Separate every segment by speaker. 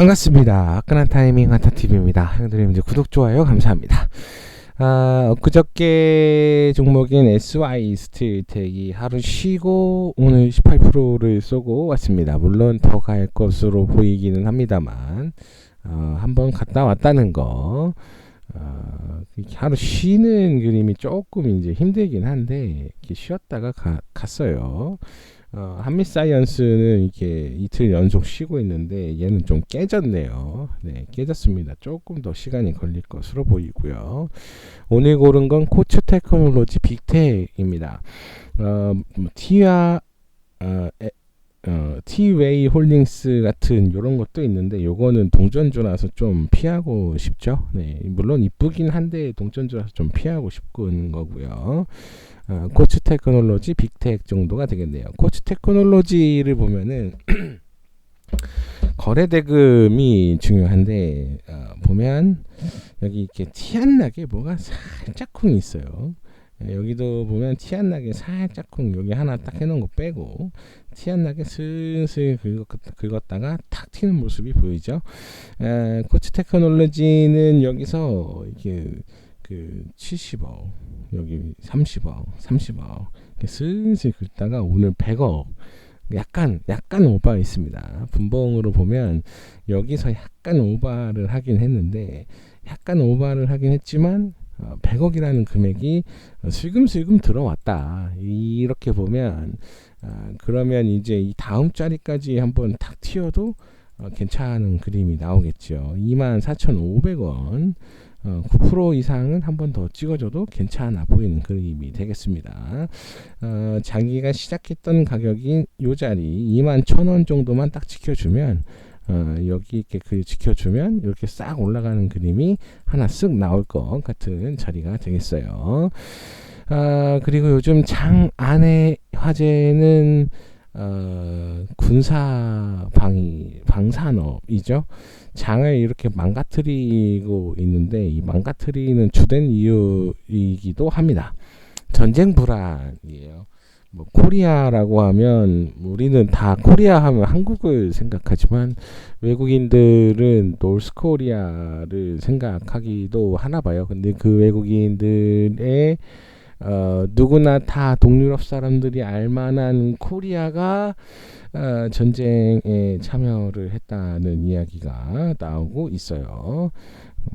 Speaker 1: 반갑습니다. 화끈한 타이밍 한타TV입니다. 형들님들 구독, 좋아요 감사합니다. 아, 엊그저께 종목인 SY 스틸텍이 하루 쉬고 오늘 18%를 쏘고 왔습니다. 물론 더 갈 것으로 보이기는 합니다만 어, 한번 갔다 왔다는 거 어, 하루 쉬는 그림이 조금 이제 힘들긴 한데 이렇게 쉬었다가 가, 갔어요. 어, 한미 사이언스는 이렇게 이틀 연속 쉬고 있는데 얘는 좀 깨졌네요. 네, 깨졌습니다. 조금 더 시간이 걸릴 것으로 보이고요. 오늘 고른 건 코츠 테크놀로지 빅텍입니다. 어, 뭐 티와 어, 에, 어, 티웨이 홀딩스 같은 이런 것도 있는데 요거는 동전주라서 좀 피하고 싶죠. 네, 물론 이쁘긴 한데 동전주라서 좀 피하고 싶은 거고요. 어, 코츠 테크놀로지 빅텍 정도가 되겠네요. 코츠 테크놀로지를 보면은 거래 대금이 중요한데 어, 보면 여기 이렇게 티 안 나게 뭐가 살짝쿵 있어요. 예, 여기도 보면 티 안 나게 살짝쿵 여기 하나 딱 해놓은 거 빼고 티 안 나게 슬슬 긁었, 긁었다가 탁 튀는 모습이 보이죠. 에, 코츠 테크놀로지는 여기서 이렇게 그 70억 여기 30억 30억 슬슬 긁다가 오늘 100억 약간 약간 오바 있습니다 분봉으로 보면 여기서 약간 오바를 하긴 했는데 약간 오바를 하긴 했지만 100억이라는 어, 금액이 슬금슬금 들어왔다 이렇게 보면 아, 그러면 이제 이 다음 자리까지 한번 탁 튀어도 어, 괜찮은 그림이 나오겠죠 24,500원 어, 9% 이상은 한 번 더 찍어줘도 괜찮아 보이는 그림이 되겠습니다. 어, 자기가 시작했던 가격인 요 자리 2만 1천원 정도만 딱 지켜주면 어, 여기 이렇게 그 지켜주면 이렇게 싹 올라가는 그림이 하나 쓱 나올 것 같은 자리가 되겠어요. 어, 그리고 요즘 장 안의 화제는 어, 군사 방위 방산업이죠. 장을 이렇게 망가뜨리고 있는데 이 망가뜨리는 주된 이유이기도 합니다. 전쟁 불안이에요. 뭐 코리아라고 하면 우리는 다 코리아 하면 한국을 생각하지만 외국인들은 노스 코리아를 생각하기도 하나 봐요. 근데 그 외국인들의 어, 누구나 다 동유럽 사람들이 알만한 코리아가 어, 전쟁에 참여를 했다는 이야기가 나오고 있어요.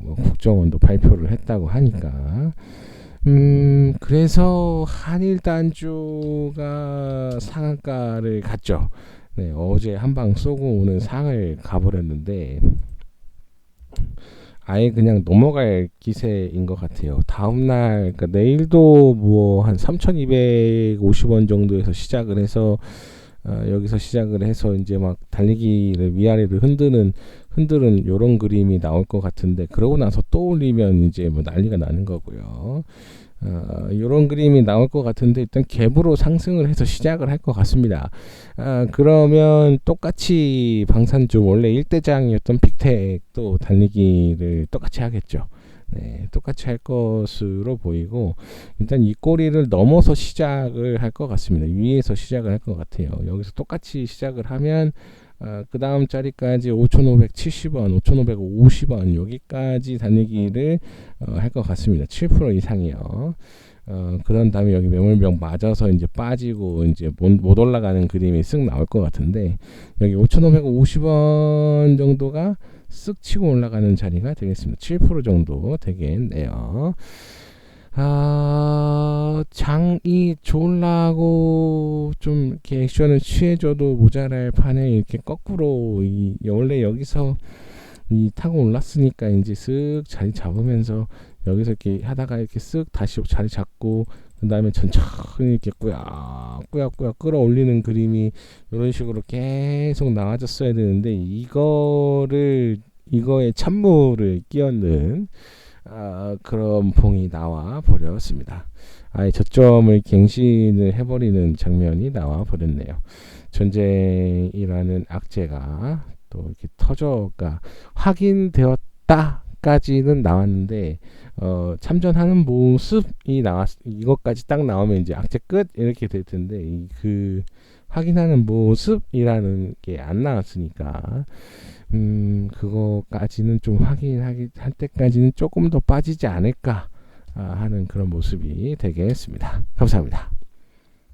Speaker 1: 뭐 국정원도 발표를 했다고 하니까. 음, 그래서 한일 단주가 상한가를 갔죠. 네, 어제 한 방 쏘고 오는 상을 가버렸는데, 아예 그냥 넘어갈 기세인 것 같아요. 다음 날, 그러니까 내일도 뭐 한 3,250원 정도에서 시작을 해서 어, 여기서 시작을 해서 이제 막 달리기를 위아래를 흔드는 흔드는 요런 그림이 나올 것 같은데 그러고 나서 또 올리면 이제 뭐 난리가 나는 거고요. 어, 이런 그림이 나올 것 같은데 일단 갭으로 상승을 해서 시작을 할 것 같습니다. 아, 그러면 똑같이 방산주 원래 1대장이었던 빅텍도 달리기를 똑같이 하겠죠. 네, 똑같이 할 것으로 보이고 일단 이 꼬리를 넘어서 시작을 할 것 같습니다. 위에서 시작을 할 것 같아요. 여기서 똑같이 시작을 하면 어, 그 다음 자리까지 5,570원, 5,550원 여기까지 다니기를 어, 할 것 같습니다. 7% 이상이요. 어, 그런 다음에 여기 매물병 맞아서 이제 빠지고 이제 못, 못 올라가는 그림이 쓱 나올 것 같은데 여기 5,550원 정도가 쓱 치고 올라가는 자리가 되겠습니다. 7% 정도 되겠네요. 아, 장이 좋으려고 좀 이렇게 액션을 취해줘도 모자랄 판에 이렇게 거꾸로 이 원래 여기서 이 타고 올랐으니까 이제 쓱 자리 잡으면서 여기서 이렇게 하다가 이렇게 쓱 다시 자리 잡고 그 다음에 천천히 이렇게 꾸역꾸역 꾸역 끌어올리는 그림이 이런 식으로 계속 나와줬어야 되는데 이거를 이거에 찬물을 끼얹는 아, 그런 봉이 나와 버렸습니다. 아예 저점을 갱신을 해버리는 장면이 나와 버렸네요. 전쟁이라는 악재가 또 이렇게 터져가 확인되었다까지는 나왔는데 어, 참전하는 모습이 나왔 이것까지 딱 나오면 이제 악재 끝 이렇게 될 텐데 그 확인하는 모습이라는 게 안 나왔으니까 음 그거까지는 좀 확인하기 할 때까지는 조금 더 빠지지 않을까 아, 하는 그런 모습이 되겠습니다. 감사합니다.